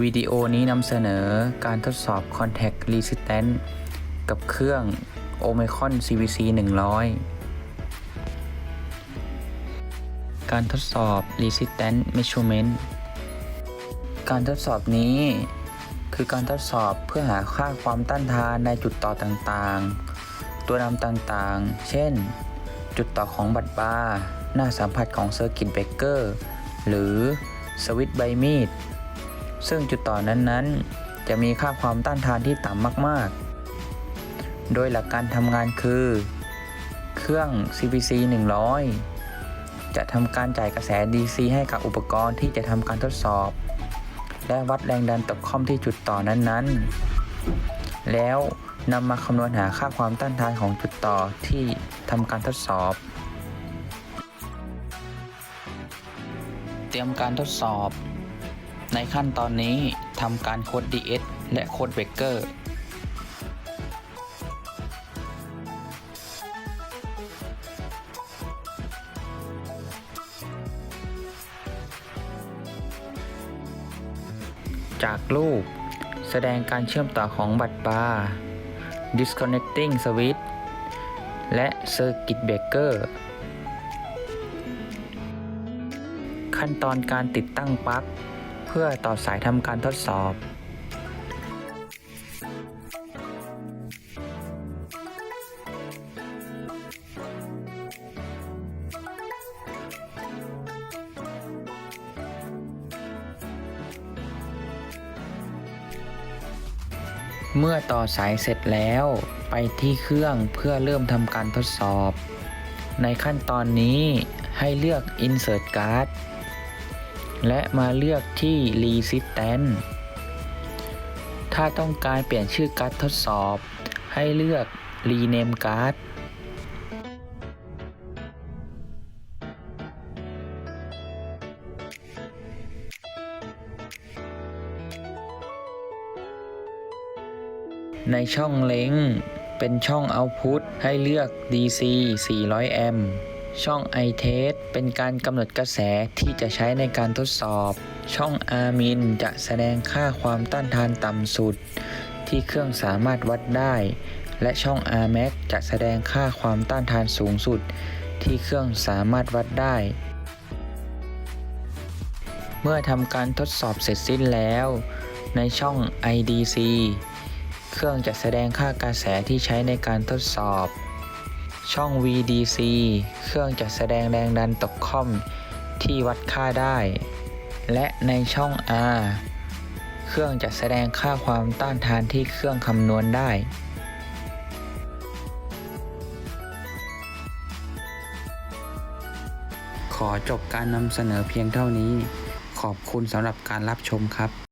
วิดีโอนี้นำเสนอการทดสอบ Contact Resistance กับเครื่อง Omicron CVC 100 การทดสอบ Resistance Measurement การทดสอบนี้คือการทดสอบเพื่อหาค่าความต้านทานในจุดต่อต่างๆ ตัวนำต่างๆ เช่น จุดต่อของบัตรบาร์หน้าสัมผัสของเซอร์กิตเบเกอร์หรือสวิตช์ใบมีด ซึ่งจุดต่อนั้นๆ จะมีค่าความต้านทานที่ต่ำมากๆ โดยหลักการทำงานคือ เครื่อง CVC 100 จะทำการจ่ายกระแส DC ให้กับอุปกรณ์ที่จะทำการทดสอบ และวัดแรงดันตกค่อมที่จุดต่อนั้นๆ แล้วนำมาคำนวณหาค่าความต้านทานของจุดต่อที่ทำการทดสอบ เตรียมการทดสอบ ในขั้นตอนนี้ทำการโค้ด DS และโค้ดเบเกอร์จากรูป แสดงการเชื่อมต่อของบัตรบาร์ disconnecting switch และ circuit breaker ขั้นตอนการติดตั้งปลั๊ก พื่อต่อสายทำการทดสอบ เมื่อต่อสายเสร็จแล้วไปที่เครื่องเพื่อเริ่มทำการทดสอบ ในขั้นตอนนี้ให้เลือก Insert Card และมาเลือกที่ Resistance ถ้าต้องการเปลี่ยนชื่อการ์ดทดสอบ ให้เลือก Rename Card ในช่องเล้ง เป็นช่อง Output ให้เลือก DC 400 แอมป์ ช่อง iTest เป็นการกำหนดกระแสที่จะใช้ในการทดสอบ ช่อง Armin จะแสดงค่าความต้านทานต่ำสุด ที่เครื่องสามารถวัดได้ และช่อง Rmax จะแสดงค่าความต้านทานสูงสุด ที่เครื่องสามารถวัดได้ เมื่อทำการทดสอบเสร็จสิ้นแล้ว ในช่อง IDC เครื่องจะแสดงค่ากระแสที่ใช้ในการทดสอบ ช่อง VDC เครื่องจะแสดงแรงดันตกค่อมที่วัดค่าได้ และในช่อง R เครื่องจะแสดงค่าความต้านทานที่เครื่องคำนวณได้ ขอจบการนำเสนอเพียงเท่านี้ ขอบคุณสำหรับการรับชมครับ